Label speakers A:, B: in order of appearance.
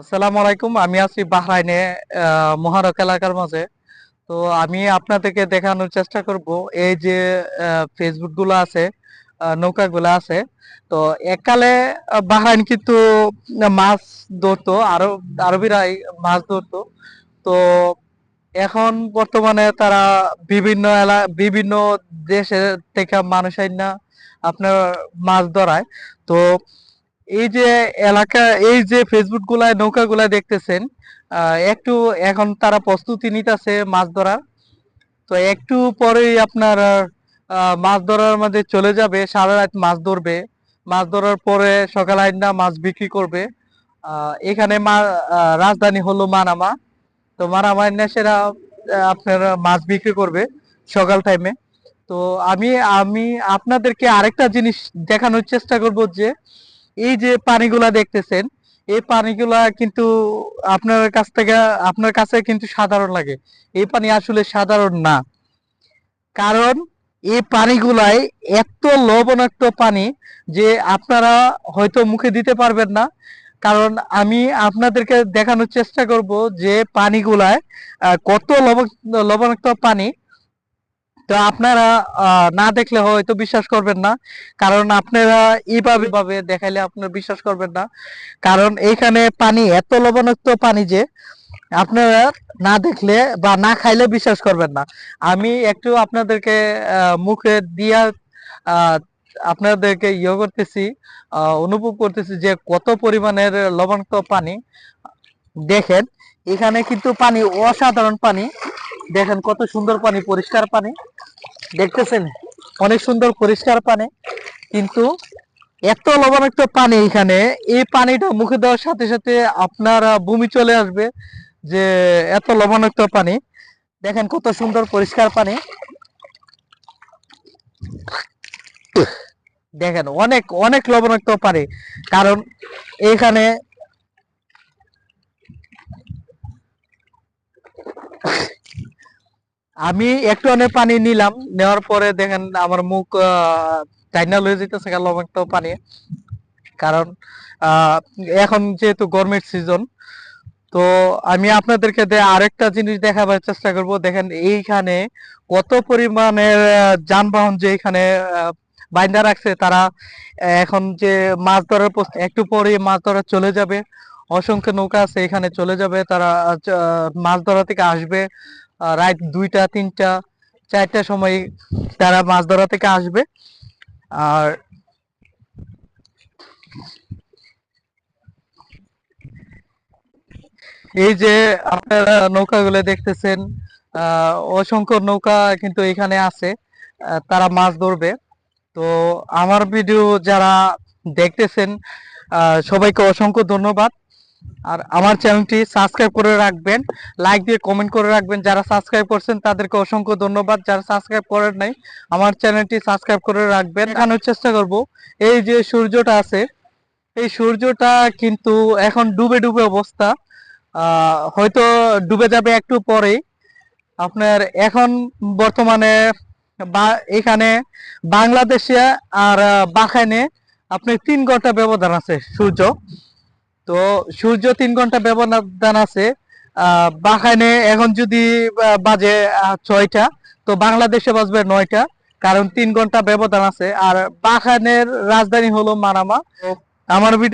A: আসসালামু আলাইকুম, আমি আছি বাহরাইনে মহারক এলাকার মাঝে। তো আমি আপনাদেরকে দেখানোর চেষ্টা করব, এই যে ফেসবুকগুলো আছে নৌকা গুলো আছে। তো এককালে বাহরাইন কিন্তু মাছ ধরতো, আরও, আরবিরাই মাছ ধরতো। তো এখন বর্তমানে তারা বিভিন্ন এলা, বিভিন্ন দেশে থেকে মানুষ আইনা আপনার মাছ ধরায়। তো এই যে এলাকা, এই যে ফেসবুক গুলায়, নৌকা গুলায় দেখতেছেন একটু এখন তারা প্রস্তুতি নিতেছে মাছ ধরার। তো একটু পরেই আপনার মাছ ধরার মধ্যে চলে যাবে, সারা রাত মাছ ধরবে। মাছ ধরার পরে সকাল আইনা মাছ বিক্রি করবে। এখানে রাজধানী হলো মানামা। তো মানামা সেরা আপনার মাছ বিক্রি করবে সকাল টাইমে তো আমি আমি আপনাদেরকে আরেকটা জিনিস দেখানোর চেষ্টা করব যে এই যে পানিগুলা দেখতেছেন, এই পানিগুলা কিন্তু আপনার কাছ থেকে, আপনার কাছে কিন্তু সাধারণ লাগে। এই পানি আসলে সাধারণ না। কারণ এই পানিগুলাই এত লবণাক্ত পানি যে আপনারা হয়তো মুখে দিতে পারবেন না। কারণ আমি আপনাদেরকে দেখানোর চেষ্টা করব যে পানিগুলায় কত লবণ, লবণাক্ত পানি তো আপনারা না দেখলে হয়তো বিশ্বাস করবেন না। কারণ আপনারা এইভাবে ভাবে দেখাইলে আপনারা বিশ্বাস করবেন না। কারণ এইখানে পানি, এত লবণাক্ত পানি যে আপনারা না দেখলে বা না খাইলে বিশ্বাস করবেন না। আমি একটু আপনাদেরকে মুখে দিয়া আপনাদেরকে ইয়ে করতেছি অনুভব করতেছি যে কত পরিমাণের লবণাক্ত পানি। দেখেন, এখানে কিন্তু পানি, অসাধারণ পানি। দেখেন কত সুন্দর পানি, পরিষ্কার পানি। দেখতেছেন, অনেক সুন্দর পরিষ্কার পানি, কিন্তু এত লবণাক্ত পানি এখানে, এই পানিটা মুখে দেওয়ার সাথে সাথে আপনার বমি চলে আসবে যে এত লবণাক্ত পানি। দেখেন কত সুন্দর পরিষ্কার পানি। দেখেন, অনেক অনেক লবণাক্ত পানি, কারণ এখানে আমি একটু অনেক পানি নিলাম নেওয়ার পরে দেখেন আমার মুখ চাইনা লয়ে যেতেছে লবণাক্ত পানি। কারণ এখন যেহেতু গরমের সিজন তো আমি আপনাদেরকে আরেকটা জিনিস দেখাবার চেষ্টা করব। দেখেন এইখানে কত পরিমাণের যানবাহন যে এখানে আহ, বাইন্ধা রাখছে তারা এখন যে মাছ ধরার একটু পরে মাছ ধরা চলে যাবে। অসংখ্য নৌকা আছে এখানে চলে যাবে তারা মাছ ধরা থেকে আসবে। রাত দুইটা, তিনটা চারটার সময় তারা মাছ ধরা থেকে আসবে। আর এই যে আপনারা নৌকাগুলো দেখতেছেন অসংখ্য নৌকা কিন্তু এখানে আছে তারা মাছ ধরবে। তো আমার ভিডিও যারা দেখতেছেন সবাইকে অসংখ্য ধন্যবাদ। আর আমার চ্যানেলটি সাবস্ক্রাইব করে রাখবেন লাইক দিয়ে কমেন্ট করে রাখবেন। যারা সাবস্ক্রাইব করছেন তাদেরকে অসংখ্য ধন্যবাদ। যারা সাবস্ক্রাইব করেন নাই আমার চ্যানেলটি সাবস্ক্রাইব করে রাখবেন। দেখানোর চেষ্টা করব এই যে সূর্যটা আছে এই সূর্যটা কিন্তু এখন ডুবে ডুবে অবস্থা। হয়তো ডুবে যাবে একটু পরেই। আপনার এখন বর্তমানে বা এখানে বাংলাদেশে আর বাখানে আপনার তিন ঘণ্টা ব্যবধান আছে সূর্য। তো সূর্য তিন ঘণ্টা ব্যবধান আছে। আহ, বাখাইনে এখন যদি বাজে ছয়টা তো বাংলাদেশে বাজবে নয়টা কারণ তিন ঘণ্টা ব্যবধান আছে। আর বাখানের রাজধানী হলো মানামা। আমার ভিডিও